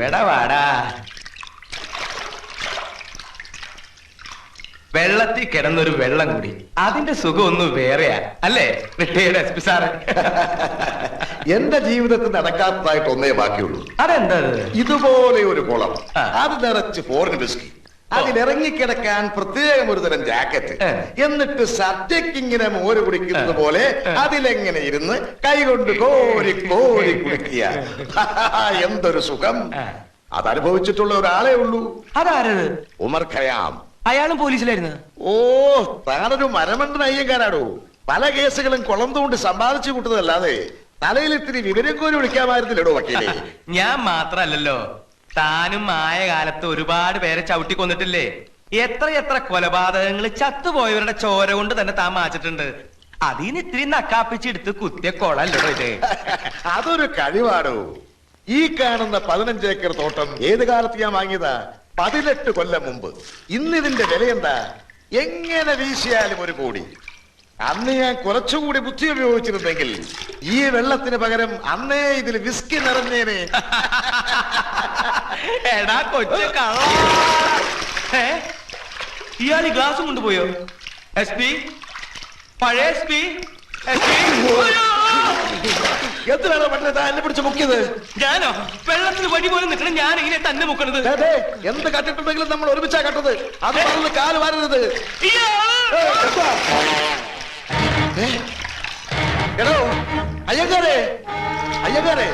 ഇവിടെ വാടാ. വെള്ളത്തിൽ കിടന്നൊരു വെള്ളം കൂടി. അതിന്റെ സുഖം ഒന്ന് വേറെയാ. അല്ലേ? Retired S P sir. എന്റെ ജീവിതത്തിൽ നടക്കാത്തതായിട്ട് ഒന്നേ ബാക്കിയുള്ളൂ. അതെന്താ ഇതുപോലെ ഒരു കുളം. അത് നിറച്ച് ഫോറിൻ വിസ്കി അതിലിറങ്ങിക്കിടക്കാൻ പ്രത്യേകം ഒരു തരം ജാക്കറ്റ് എന്നിട്ട് സദ്യക്ക് ഇങ്ങനെ മോര് കുടിക്കുന്നത് പോലെ. അതിലെങ്ങനെ ഇരുന്ന് കൈകൊണ്ട് കോരി കോരി കുടിക്കുക എന്തൊരു സുഖം. അത് അതനുഭവിച്ചിട്ടുള്ള ഒരാളെ ഉള്ളൂ. അതാരത്? ഉമർ ഖയാം. അയാളും പോലീസിലായിരുന്നു. ഓ താനൊരു മരമണ്ടൻ അയ്യങ്കാരാടോ. പല കേസുകളും കുളം തോണ്ട് സമ്പാദിച്ചു കൂട്ടുന്നതല്ലാതെ തലയിൽ ഇത്തിരി വിവരം കോരി വിളിക്കാമായിരുന്നില്ലടോ വക്കീലേ? ഞാൻ മാത്രല്ലല്ലോ. താനും ആയ കാലത്ത് ഒരുപാട് പേരെ ചവിട്ടി കൊന്നിട്ടില്ലേ എത്ര എത്ര കൊലപാതകങ്ങൾ ചത്തുപോയവരുടെ ചോര കൊണ്ട് തന്നെ താൻ മാച്ചിട്ടുണ്ട്. അതിന് ഇത്തിരി നക്കാപ്പിച്ചെടുത്ത് കുത്തിയ കൊളല്ലോ ഇത്. അതൊരു കഴിവാടോ. ഈ കാണുന്ന പതിനഞ്ച് ഏക്കർ തോട്ടം ഏത് കാലത്ത് ഞാൻ വാങ്ങിയതാ? പതിനെട്ട് കൊല്ലം മുമ്പ്. ഇന്ന് ഇതിന്റെ വില എന്താ എങ്ങനെ വീശിയാലും ഒരു കോടി. അന്ന് ഞാൻ കുറച്ചുകൂടി ബുദ്ധി ഉപയോഗിച്ചിരുന്നെങ്കിൽ ഈ വെള്ളത്തിന് പകരം അന്നേ ഇതിൽ വിസ്കി നിറഞ്ഞേനെ. എടാ കൊച്ചു കള്ള? ഇയാൾ ഈ ഗ്ലാസ് കൊണ്ടുപോയോ? S P? പഴയ എസ് പി? S P? എന്തിനാണ് പണ്ടേ താൻ എന്നെ പിടിച്ച് മുക്കിയത്? ഞാനോ? വെള്ളത്തിൽ വഴി പോലെ നിൽക്കണം ഞാൻ ഇങ്ങനെ തന്നെ മുക്കണത്. എന്ത് കട്ടിട്ടുണ്ടെങ്കിലും നമ്മൾ ഒരുമിച്ചാ കട്ടത്. അത് പറഞ്ഞ് കാൽ വാരരുത്? എടോ അയ്യങ്കാരെ അയ്യങ്കാരെ.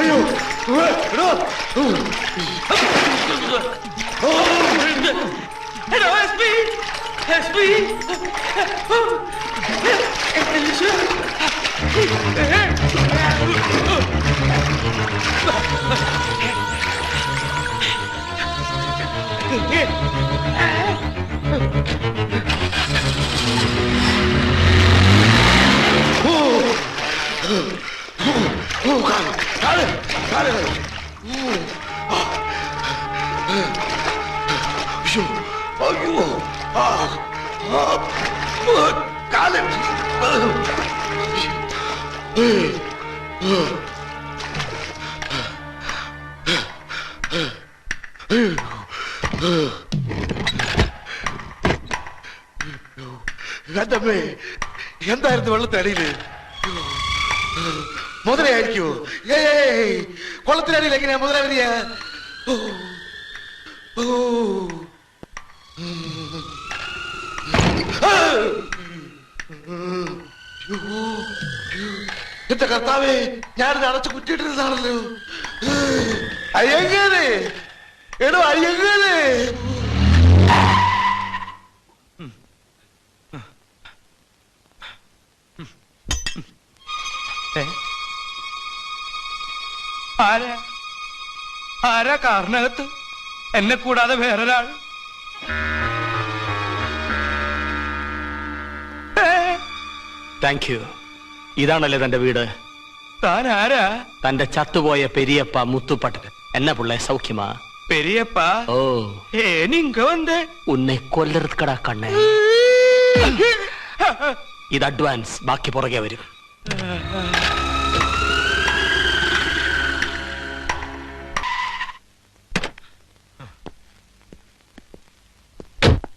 അയ്യോ. എടോ. Who. S P. S P ഹൂ. കാൽ. കാൽ. കാൽ. ആ. കാൽ. ആ. എന്തമ്മേ എന്തായിരുന്നു വെള്ളത്തടിയിൽ മുതലയായിരിക്കോ ഏയ് കൊള്ളത്തിനടിയിൽ എങ്ങനെയാ മുതല വരിക ഓ. ഓ. ആ. അയ്യോ. എന്റെ കർത്താവേ ഞാനിത് അടച്ച് കുറ്റിയിട്ടിരുന്നാണല്ലോ അയ്യങ്ങനെ എടോ അയ്യങ്ങനെ ആരാ? ആരാ കാറിനകത്ത്? എന്നെ കൂടാതെ വേറൊരാൾ? താങ്ക് യു ഇതാണല്ലേ തന്റെ വീട്? താൻ ആരാ തന്റെ ചത്തുപോയ പെരിയപ്പ മുത്തുപ്പട്ടൻ. എന്നെ പിള്ളേ സൗഖ്യമാ? പെരിയപ്പ? ഓ. വന്ന്. ഉന്നെ കൊല്ലടാ കണ്ണേ. ഇത് അഡ്വാൻസ് ബാക്കി പുറകെ വരും.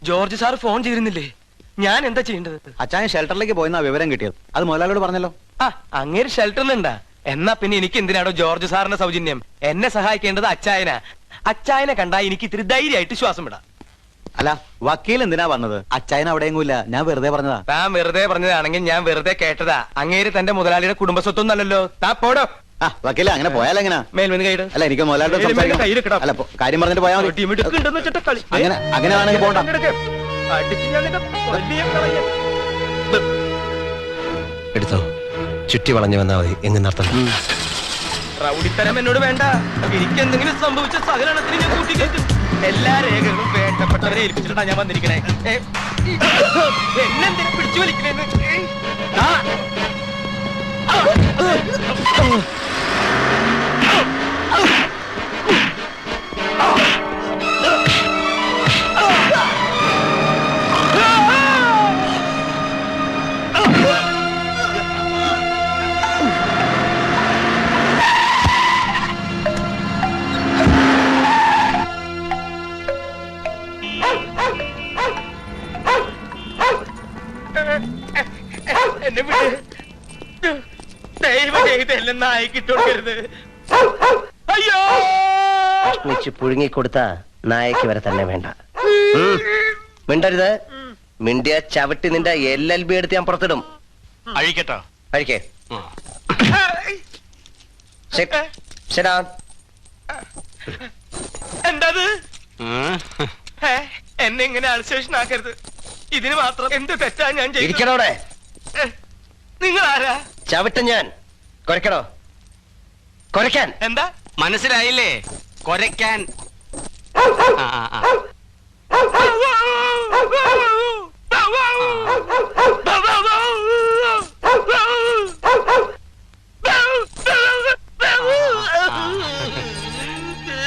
ജോർജ് സാർ ഫോൺ ചെയ്തിരുന്നില്ലേ? ഞാൻ എന്താ ചെയ്യേണ്ടത് അച്ഛാൻ ഷെൽട്ടറിലേക്ക് പോയെന്നാ വിവരം കിട്ടിയത്. അത് മുതലാളിയോട് പറഞ്ഞല്ലോ. ആ അങ്ങേര് ഷെൽട്ടറിലുണ്ടാ. എന്നാ പിന്നെ എനിക്ക് എന്തിനാണോ ജോർജ് സാറിന്റെ സൗജന്യം? എന്നെ സഹായിക്കേണ്ടത് അച്ചായന. അച്ചായനെ കണ്ടാ എനിക്ക് ഇത്തിരി ധൈര്യമായിട്ട് ശ്വാസം വിടാം അല്ല വക്കീൽ എന്തിനാ വന്നത്? അച്ചായൻ അവിടെയെങ്കില്ല ഞാൻ വെറുതെ പറഞ്ഞതാ. താൻ വെറുതെ പറഞ്ഞതാണെങ്കിൽ ഞാൻ വെറുതെ കേട്ടതാ. അങ്ങേര് തന്റെ മുതലാളിയുടെ കുടുംബസ്വത്തൊന്നല്ലല്ലോ. താ പോടോ. ആ വക്കീൽ അങ്ങനെ പോയാലെങ്ങനാ മേൽമെന്ന് കൈയിട്. അല്ല എനിക്ക് മുതലാളിയോട് സംസാരിക്കണം. കയ്യിലെടുക്കണം. അല്ല പോ- കാര്യം പറഞ്ഞിട്ട് പോയാൽ മതി. അങ്ങനെ അങ്ങനെ വേണമെങ്കിൽ പോണ്ട. എടുത്തോ. ചുറ്റി വളഞ്ഞു വന്നാ മതി. എങ്ങ് നടത്തണം റൗഡിത്തരം എന്നോട് വേണ്ട. എനിക്ക് എന്തെങ്കിലും സംഭവിച്ച സകലണത്തിന് ഞാൻ കൂട്ടിക്കേറ്റും. എല്ലാ രേഖകളും വേണ്ടപ്പെട്ടവരെ ഏൽപ്പിച്ചിട്ടാ ഞാൻ വന്നിരിക്കണേ. എന്നെ എന്നെന്തിനാ പിടിച്ചു വലിക്കണേന്ന്? ഇട്ടുകൊടുക്കരുത് അയ്യോ! വെച്ച് പുഴുങ്ങി കൊടുത്ത നായക്ക് വരെ തന്നെ വേണ്ട. ഉം. മിണ്ടരുത്. മിണ്ടിയ ചവിട്ടി നിന്റെ എൽ എൽ ബി എടുത്ത് ഞാൻ പുറത്തിടും. അഴിക്കട്ടോ. കഴിക്കേ എന്തത്? ഏ, എന്നെ ഇങ്ങനെ അൾസേഷൻ ആക്കരുത് ഇതിന് മാത്രം എന്ത് തെറ്റാ ഞാൻ ചെയ്തത്? ഇരിക്കണോടെ ഏ, നിങ്ങൾ ആരാ ചവിട്ട ഞാൻ. കുറയ്ക്കണോ? കുറയ്ക്കാൻ. എന്താ? മനസ്സിലായില്ലേ? കൊരക്കാൻ ആ, ആ, ആ.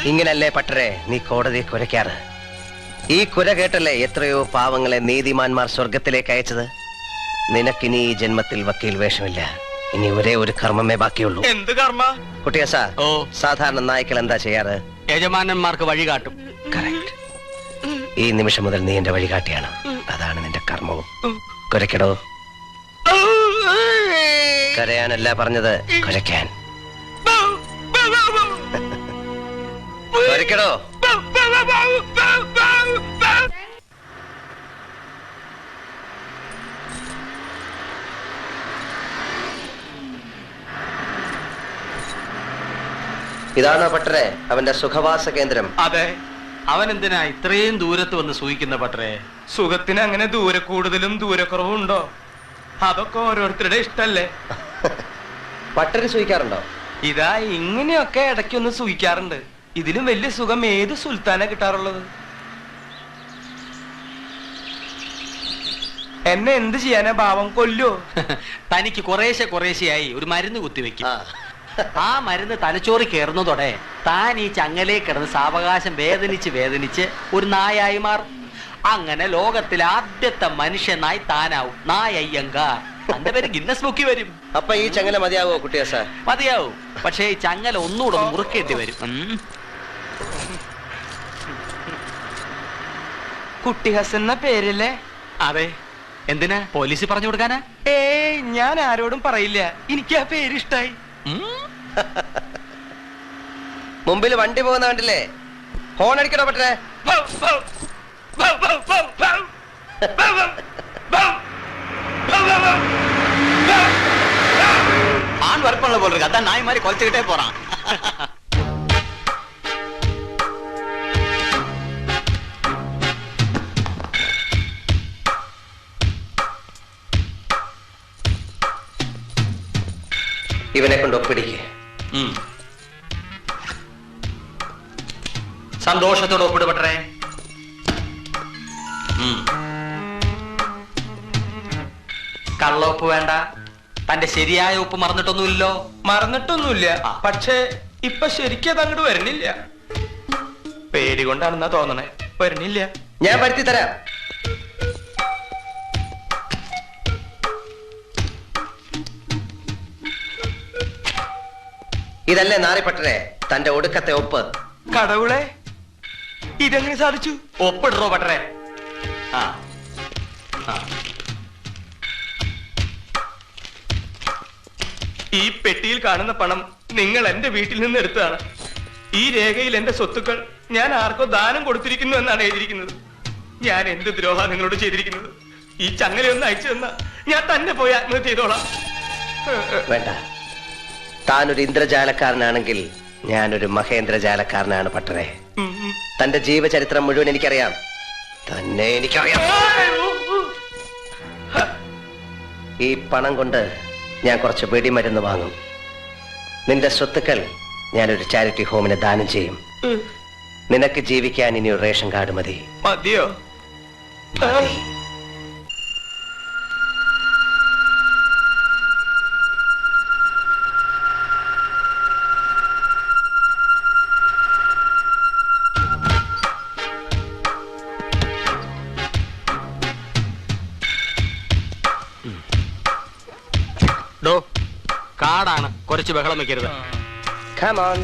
ഇങ്ങനല്ലേ പട്ടരെ നീ കോടതി കുരയ്ക്കാറ് ഈ കുര കേട്ടല്ലേ എത്രയോ പാവങ്ങളെ നീതിമാന്മാർ സ്വർഗത്തിലേക്ക് അയച്ചത്? നിനക്കിനി ഈ ജന്മത്തിൽ വക്കീൽ വേഷമില്ല. ഇനി ഒരേ ഒരു കർമ്മമേ ബാക്കിയുള്ളൂ. എന്ത് കർമ്മ? കുട്ടിയസ ഓ. സാധാരണ നായ്ക്കൾ എന്താ ചെയ്യാറ്? യജമാനന്മാർക്ക് വഴികാട്ടും കറക്റ്റ്. ഈ നിമിഷം മുതൽ നീ എന്റെ വഴികാട്ടിയാണ് അതാണ് നിന്റെ കർമ്മവും. കുരയ്ക്കടോ. കരയാനല്ല പറഞ്ഞത് കുരയ്ക്കാൻ. കുരയ്ക്കടോ. ഇതാണോ പട്ടരെ അവന്റെ സുഖവാസ കേന്ദ്രം? അതെ. അവൻ എന്തിനാ ഇത്രയും ദൂരത്ത് വന്ന് സൂഹിക്കുന്ന പട്ടരെ സുഖത്തിന് അങ്ങനെ ദൂരെ കൂടുതലും ദൂരക്കുറവും ഉണ്ടോ അതൊക്കെ ഓരോരുത്തരുടെ ഇഷ്ടല്ലേ? പട്ടര് സൂഹിക്കാറുണ്ടോ ഇതാ ഇങ്ങനെയൊക്കെ ഇടയ്ക്കൊന്ന് സൂഹിക്കാറുണ്ട് ഇതിലും വലിയ സുഖം ഏത് സുൽത്താന കിട്ടാറുള്ളത്? എന്നെ എന്ത് ചെയ്യാനാ ഭാവം കൊല്ലോ. തനിക്ക് കുറേശ്ശെ കുറേശ്ശെയായി ഒരു മരുന്ന് കുത്തിവെക്കും. ആ മരുന്ന് തലച്ചോറി കയറുന്നതോടെ താൻ ഈ ചങ്ങലേ കിടന്ന് സാവകാശം വേദനിച്ച് വേദനിച്ച് ഒരു നായായി മാറും. അങ്ങനെ ലോകത്തിലെ ആദ്യത്തെ മനുഷ്യനായി താനാവും. നായയ്യങ്കാർ അന്റെ പേര് ഗിന്നസ് ബുക്കി വരും. അപ്പൊ ഈ ചങ്ങല മതിയാവോ കുട്ടിയസ മതിയാവും. പക്ഷേ ഈ ചങ്ങല ഒന്നുകൂടെ ഒന്ന് മുറുക്കേണ്ടി വരും. കുട്ടിഹസ് കുട്ടി എന്ന പേരല്ലേ? അതെ. എന്തിനാ? പോലീസ് പറഞ്ഞു കൊടുക്കാനാ? ഏയ് ഞാൻ ആരോടും പറയില്ല. എനിക്ക് ആ പേര് ഇഷ്ടായി. മുമ്പിൽ വണ്ടി പോകുന്ന കണ്ടില്ലേ ഹോൺ അടിക്കണോ പട്ടരെ ஆண் வற்புள்ள போல இருக்கு அதான் நாய் மாதிரி குலைச்சுக்கிட்டே போறான் ഇവനെ കൊണ്ട് ഒപ്പിടിക്കേ. സന്തോഷത്തോട് ഒപ്പിടപ്പെട്ടേ കള്ളോപ്പ് വേണ്ട. തന്റെ ശരിയായ ഉപ്പ് മറന്നിട്ടൊന്നുമില്ലല്ലോ. മറന്നിട്ടൊന്നുമില്ല. ആ. പക്ഷേ ഇപ്പൊ ശരിക്കും അത് അങ്ങോട്ട് വരണില്ല പേടി കൊണ്ടാണെന്നാ തോന്നണേ. വരണില്ല ഞാൻ വരുത്തി തരാം. ഇതല്ലേ നാറിപ്പട്ടനെ? തന്റെ ഒടുക്കത്തെ ഒപ്പ്. കടവുളെ ഇതെങ്ങനെ സാധിച്ചു? ഒപ്പിടറോ പട്ടനെ. ആ. ഈ പെട്ടിയിൽ കാണുന്ന പണം നിങ്ങൾ എന്റെ വീട്ടിൽ നിന്ന് എടുത്തതാണ്. ഈ രേഖയിൽ എന്റെ സ്വത്തുക്കൾ ഞാൻ ആർക്കോ ദാനം കൊടുത്തിരിക്കുന്നു എന്നാണ് എഴുതിയിരിക്കുന്നത്. ഞാൻ എന്ത് ദ്രോഹ നിങ്ങളോട് ചെയ്തിരിക്കുന്നത്? ഈ ചങ്ങലയൊന്ന് അയച്ചു തന്ന ഞാൻ തന്നെ പോയി ആത്മഹത്യ ചെയ്തോളാം. വേണ്ട. താനൊരു ഇന്ദ്രജാലക്കാരനാണെങ്കിൽ ഞാനൊരു മഹേന്ദ്രജാലക്കാരനാണ് പട്ടറെ. തന്റെ ജീവചരിത്രം മുഴുവൻ എനിക്കറിയാം. തന്നെ എനിക്കറിയാം. ഈ പണം കൊണ്ട് ഞാൻ കുറച്ച് വെടിമരുന്ന് വാങ്ങും. നിന്റെ സ്വത്തുക്കൾ ഞാനൊരു ചാരിറ്റി ഹോമിന് ദാനം ചെയ്യും. നിനക്ക് ജീവിക്കാൻ ഇനി ഒരു റേഷൻ കാർഡ് മതി. മതിയോ? മതി. കാടാണ്. കുറച്ച് ബഹളം വെക്കരുത്. Come on.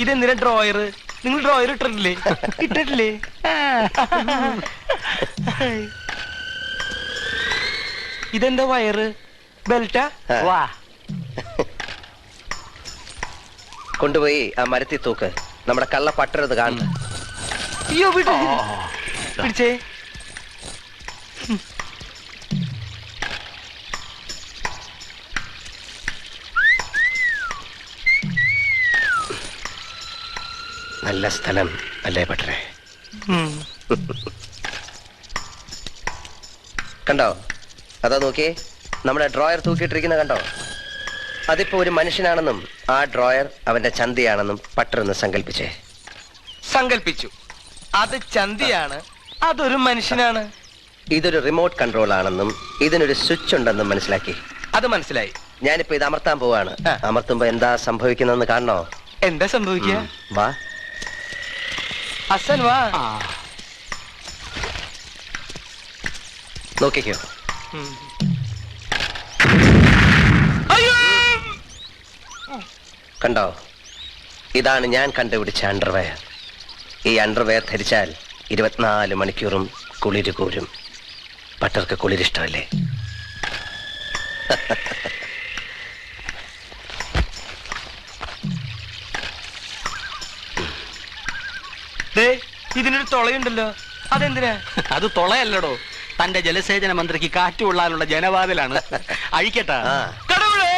ഇതെന്തിനാ ഡ്രോയർ നിങ്ങൾ ഡ്രോയർ ഇട്ടിട്ടില്ലേ? ഇട്ടിട്ടില്ലേ? ആ. ഇതെന്താ വയറ് ബെൽറ്റാ വാ. കൊണ്ടുപോയി ആ മരത്തി തൂക്ക്. നമ്മുടെ കള്ള പട്ടരുത് കാണുന്നു. അയ്യോ വിട് പിടിച്ചേ. നല്ല സ്ഥലം അല്ലേ പട്ടരെ? ഉം. കണ്ടോ? അതാ നോക്കിയേ. നമ്മുടെ ഡ്രോയർ തൂക്കിയിട്ടിരിക്കുന്ന കണ്ടോ? അതിപ്പോ ഒരു മനുഷ്യനാണെന്നും ആ ഡ്രോയർ അവന്റെ ചന്തിയാണെന്നും പട്ടരെന്ന് സങ്കല്പിച്ചേ സങ്കല്പിച്ചു അത് ചന്തിയാണ് അതൊരു മനുഷ്യനാണ്. ഇതൊരു റിമോട്ട് കൺട്രോൾ ആണെന്നും ഇതിനൊരു സ്വിച്ച് ഉണ്ടെന്നും മനസ്സിലാക്കി. അത് മനസ്സിലായി. ഞാനിപ്പോ ഇത് അമർത്താൻ പോവാണ്. ആ. അമർത്തുമ്പോ എന്താ സംഭവിക്കുന്നതെന്ന് കാണണോ? എന്താ സംഭവിക്കുക? വാ. അസൻ വാ. നോക്കിക്കോ. ഉം. അയ്യോ കണ്ടോ? ഇതാണ് ഞാൻ കണ്ടുപിടിച്ച അണ്ടർവെയർ ഈ അണ്ടർവെയർ ധരിച്ചാൽ ഇരുപത്തിനാല് മണിക്കൂറും കുളിര് കൂരും. പട്ടർക്ക് കുളിരിഷ്ടമല്ലേ? ദേ ഇതിനൊരു തുളയുണ്ടല്ലോ. അതെന്തിനാ? അത് തുളയല്ലടോ. തന്റെ ജലസേചന മന്ത്രിക്ക് കാറ്റുകൊള്ളാനുള്ള ജനവാതിലാണ്. അഴിക്കട്ടെ. കടവുളേ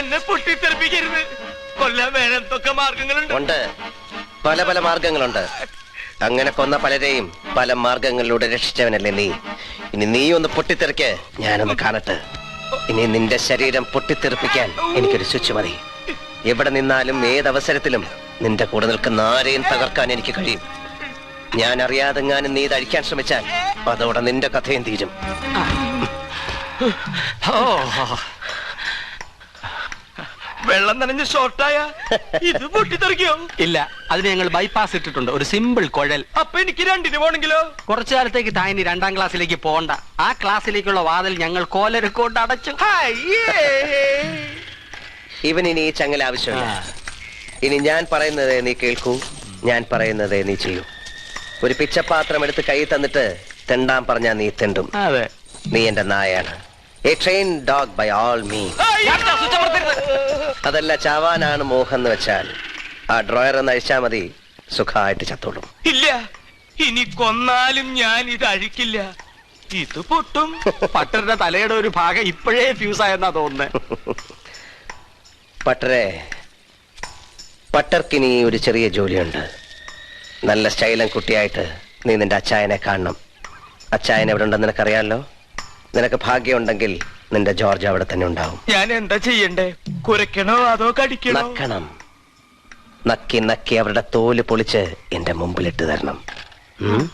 എന്നെ പൊട്ടിത്തെറിപ്പിക്കരുത്. കൊല്ലാൻ വേറെ എന്തൊക്കെ മാർഗങ്ങളുണ്ട്? ഉണ്ട്. പല പല മാർഗങ്ങളുണ്ട്. അങ്ങനെ കൊന്ന പലരെയും പല മാർഗങ്ങളിലൂടെ രക്ഷിച്ചവനല്ലേ നീ. ഇനി നീ ഒന്ന് പൊട്ടിത്തെറിക്ക്. ഞാനൊന്ന് കാണട്ടെ. ഇനി നിന്റെ ശരീരം പൊട്ടിത്തെറിപ്പിക്കാൻ എനിക്കൊരു സ്വിച്ച് മതി. എവിടെ നിന്നാലും ഏതവസരത്തിലും നിന്റെ കൂടെ നിൽക്കുന്ന ആരെയും തകർക്കാൻ എനിക്ക് കഴിയും. ഞാൻ അറിയാതെങ്ങാനും നീ തഴിക്കാൻ അഴിക്കാൻ ശ്രമിച്ചാൽ അതോടെ നിന്റെ കഥയും തീരും. ഓ വെള്ളം നനഞ്ഞ് ഷോർട്ടായ ഇത് പൊട്ടിത്തെറിക്കോ. ഇല്ല അതിന് ഞങ്ങൾ ബൈപ്പാസ് ഇട്ടിട്ടുണ്ട്. ഒരു സിമ്പിൾ കുഴൽ. അപ്പൊ എനിക്ക് രണ്ടിന് പോണെങ്കിലോ? കുറച്ചു കാലത്തേക്ക് താനി രണ്ടാം ക്ലാസ്സിലേക്ക് പോണ്ട. ആ ക്ലാസ്സിലേക്കുള്ള വാതിൽ ഞങ്ങൾ കോലരക്കൊണ്ട് അടച്ചു. ഇവൻ ഇനി ഈ ചങ്ങല ആവശ്യമില്ല. ഇനി ഞാൻ പറയുന്നത് നീ കേൾക്കൂ ഞാൻ പറയുന്നത് നീ ചെയ്യൂ. ഒരു പിച്ചപാത്രം എടുത്ത് കൈ തന്നിട്ട് തെണ്ടാൻ പറഞ്ഞാ നീ തെണ്ടും. അതെ. നീ എന്റെ നായാണ് a train dog by all me അതല്ല ചാവാനാണ് മോഹം എന്ന് വെച്ചാൽ ആ ഡ്രോയർ ഒന്ന് അഴിച്ചാ മതി. സുഖമായിട്ട് ചത്തോളും. ഇല്ല. ഇനി കൊന്നാലും ഞാൻ ഇത് അഴിക്കില്ല. ഇത് പൊട്ടും. പട്ടരുടെ തലയുടെ ഒരു ഭാഗം ഇപ്പോഴേ ഫ്യൂസ് ആയെന്നാ തോന്നുന്നത് പട്ടരെ പട്ടർക്കിനി ഒരു ചെറിയ ജോലിയുണ്ട്. നല്ല സ്റ്റൈലൻ കുട്ടിയായിട്ട് നീ നിന്റെ അച്ചായനെ കാണണം. അച്ചായൻ എവിടെ ഉണ്ടെന്ന് നിനക്കറിയാലോ? നിനക്ക് ഭാഗ്യമുണ്ടെങ്കിൽ നിന്റെ ജോർജ് അവിടെ തന്നെ ഉണ്ടാവും. ഞാൻ എന്താ ചെയ്യണ്ടേ? കുരക്കണോ അതോ കടിക്കണോ? നക്കണം. നക്കി നക്കി അവരുടെ തോൽ പൊളിച്ച് എന്റെ മുമ്പിലിട്ട് തരണം. ഉം?